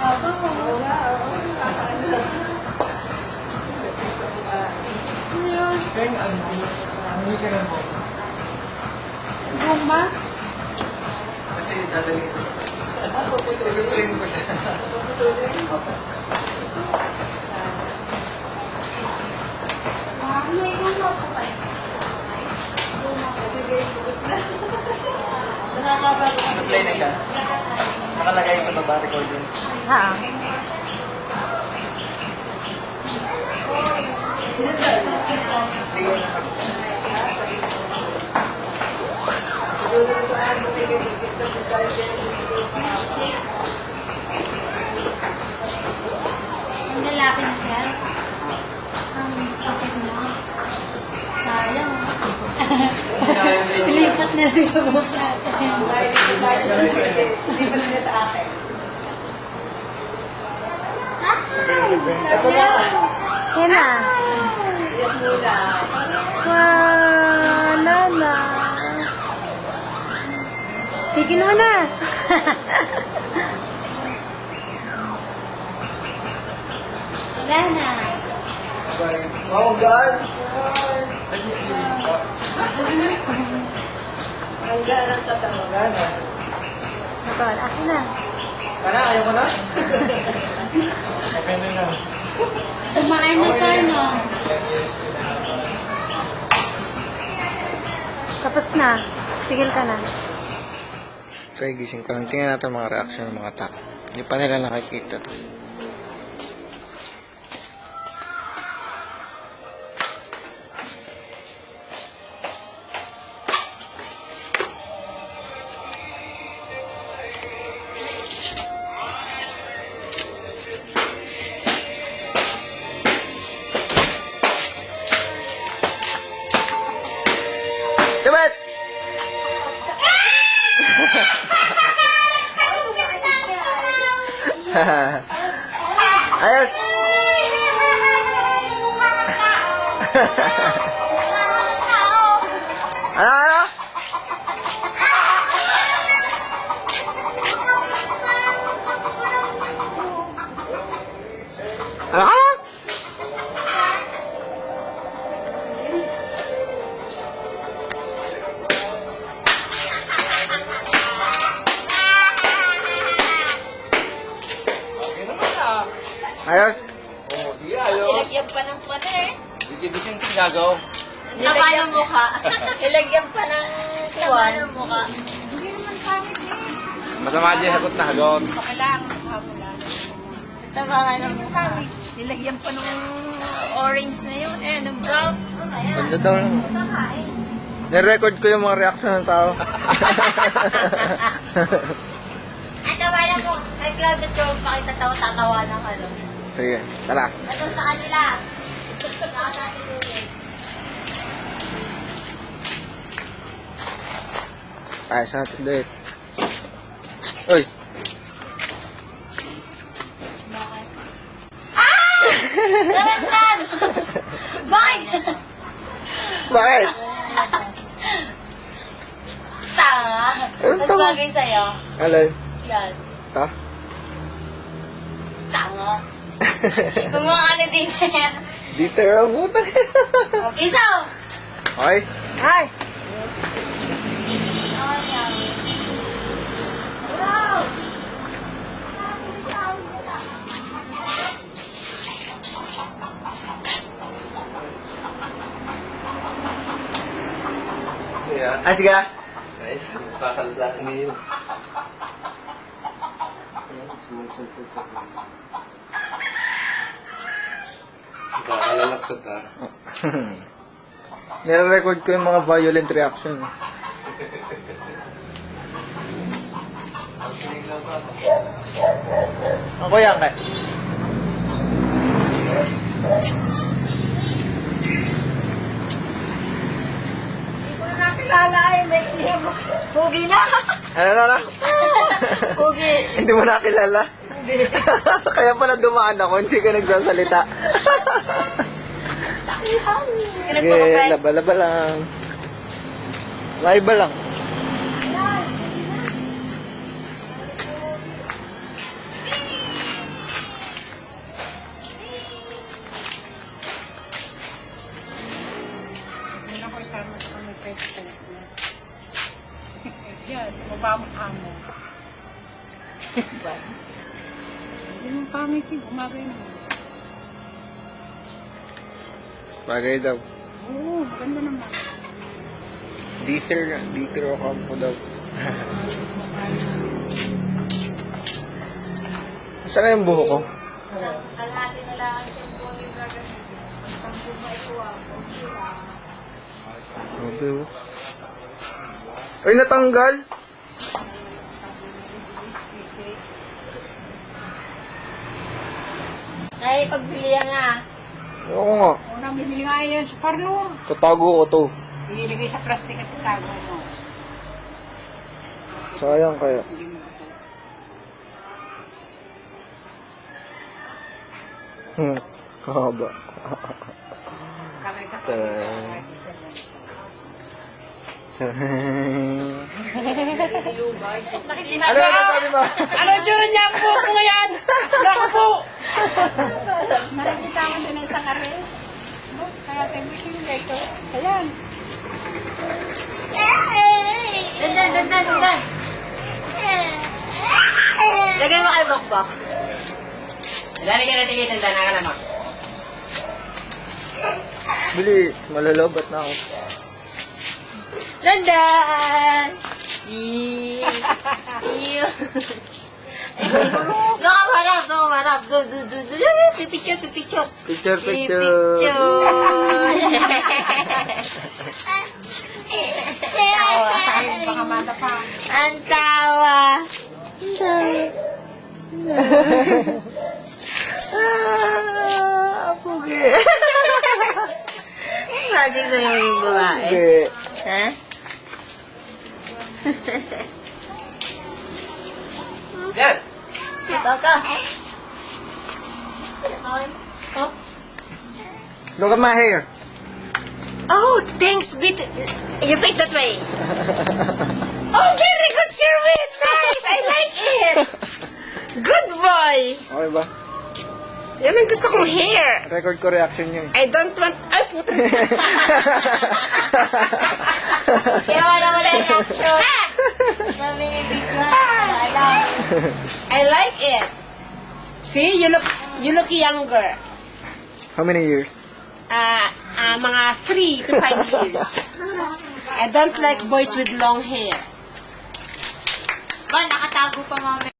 Haba ko. Ano yun? Buong ba? Kasi dadalhin ko. Puputulin ko siya. Ah, may gumawa ko ba? Nag-play na siya. Nakalagay sa baba recording. Ha. Ang lalaki na siya. Ang sakit na. Sayang. Lipat na rin sa mukha. Ito na! Yan na. Wala na. Tigil mo na. Wala na. Oh, God! Ang gaan ang tatangan. Ito, akin na. Kana, ayaw mo na? Kumain na sir, no? Tapos na. Sigil ka na. Okay, gising ko lang. Tingnan natin mga reaction ng mga tao. Hindi pa nila nakikita to. Ayos! Ayos? Nilagyan pa ng pano eh. Gigising ko gagaw. Taba ng mukha. Nilagyan pa ng kuwan. ng mukha. Masama dyan sagot na hagon. Baka lang. mukha mo lang. Taba nga ng mukha. Nilagyan pa ng orange na yun eh. Ng brown. Ganda daw lang. Nirecord ko yung mga reaction ng tao. Ay, taba lang mo. Kay Cloud at Joe, pakita tawa tatawa ng ano. Sige, tara. Ito sa kanila. Saka sa atin ulit. Uy! Daran! Bakit? Bakit? Tanga. Anong Mas tanga? bagay sa'yo. Alin? Yan. Ta? Tanga. Kung mga ano dito yan. Dito ang butang. Isaw! okay? Ay! Ah, sige ah. Ay, pakalala ngayon. Kakalalaksot ah. Nire-record ko yung mga violent reaction. Ako yan kay. Nakilala ay may siya mo. Pugi na. Ano na na? Pugi. Hindi mo nakilala? Kaya pala dumaan ako, hindi ka nagsasalita. Sige, laba-laba lang. Laiba lang. Yan, mababa mo. Yan ang pangit yung umaga yun. Bagay daw. Oo, maganda naman. Deezer, deezer o kampo daw. Saan na yung buho ko? Kalahati na lang ang shampoo ni Dragon. Grabe oh. Ay, natanggal! Ay, pagbili nga. Oo nga. Unang bibili nga yan sa parlo. Tatago ko to. Ilagay sa plastic at itago mo. Sayang kaya. Hindi mo kasi. Hmm. Haba. Kamay ka. Sarang. Ano yung sabi mo? Ano dyan niya ang buhok mo yan? Naku po! Nakikita ko din isang are. No, Kaya tayo mo siya ito. Ayan. Dandan, dandan, dandan. Lagay mo kay Bakbak. Ka natin kitang dana ka naman. Bilis, malalobat na ako. Dandan! Eee! Eee! Nakamarap. Do, do, do, do. Yan, Si picture, si picture. Picture, Si picture. picture. Baka mata pa. Ang tawa. Ah, pugi. Sabi sa'yo yung babae. Ha? Yan! Baka. Look at my hair. Oh, thanks, bit. Your face that way. Oh, very good, Sherwin. Nice. I like it. Good boy. Okay ba? Yan ang gusto kong hair. Record ko reaction niya eh. I don't want... Ay, puta. Kaya wala wala yung action. Sabi ni Big I like it. See, you look you look younger. How many years? Uh, uh, mga three to five years. I don't like boys with long hair. Ba, nakatago pa mami.